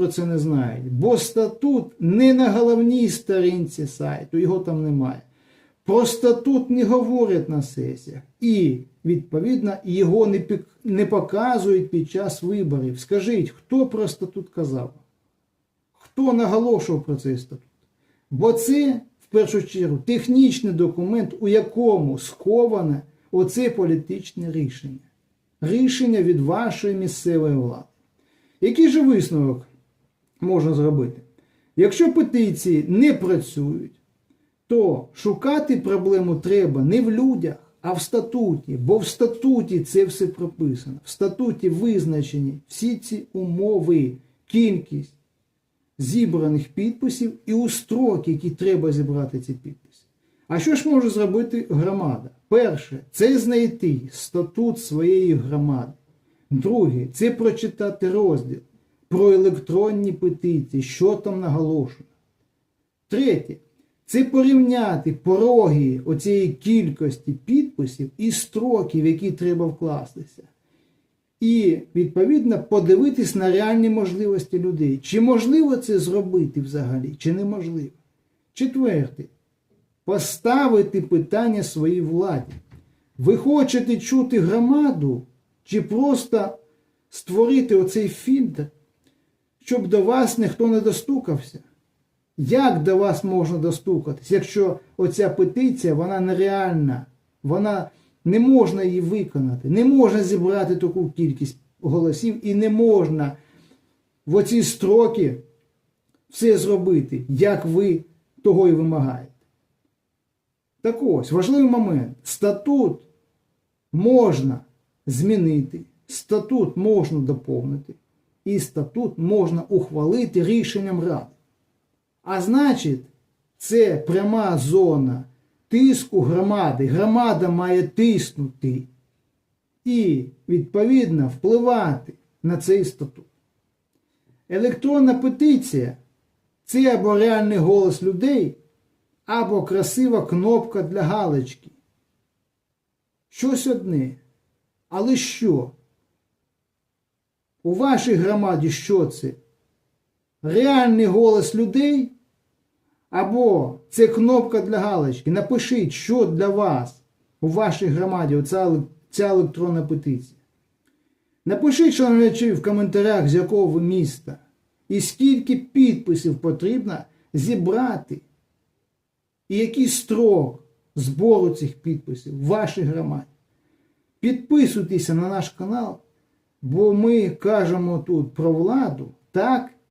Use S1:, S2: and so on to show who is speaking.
S1: про це не знають, бо статут не на головній сторінці сайту, його там немає. Про статут не говорять на сесіях і, відповідно, його не, показують під час виборів. Скажіть, хто про статут казав? Хто наголошував про цей статут? Бо це, в першу чергу, технічний документ, у якому сховане оце політичне рішення. Рішення від вашої місцевої влади. Який же висновок можна зробити? Якщо петиції не працюють, то шукати проблему треба не в людях, а в статуті, бо в статуті це все прописано. В статуті визначені всі ці умови, кількість зібраних підписів і у строки, які треба зібрати ці підписи. А що ж може зробити громада? Перше, це знайти статут своєї громади. Друге, це прочитати розділ про електронні петиції, що там наголошено. Третє, це порівняти пороги оцієї кількості підписів і строків, які треба вкластися. І, відповідно, подивитись на реальні можливості людей. Чи можливо це зробити взагалі, чи неможливо. Четверте, поставити питання своїй владі. Ви хочете чути громаду, чи просто створити оцей фільтр, щоб до вас ніхто не достукався? Як до вас можна достукатись, якщо оця петиція, вона нереальна, вона не можна її виконати, не можна зібрати таку кількість голосів і не можна в оці строки все зробити, як ви того і вимагаєте. Так ось, важливий момент. Статут можна змінити, статут можна доповнити, і статут можна ухвалити рішенням Ради. А значить, це пряма зона тиску громади. Громада має тиснути і, відповідно, впливати на цей статут. Електронна петиція це або реальний голос людей, або красива кнопка для галочки. Щось одне. Але що? У вашій громаді що це? реальний голос людей, або це кнопка для галочки. Напишіть, що для вас у вашій громаді оця, ця електронна петиція. Напишіть, шановні, в коментарях, з якого ви міста, і скільки підписів потрібно зібрати, і який строк збору цих підписів в вашій громаді. Підписуйтеся на наш канал, бо ми кажемо тут про владу так,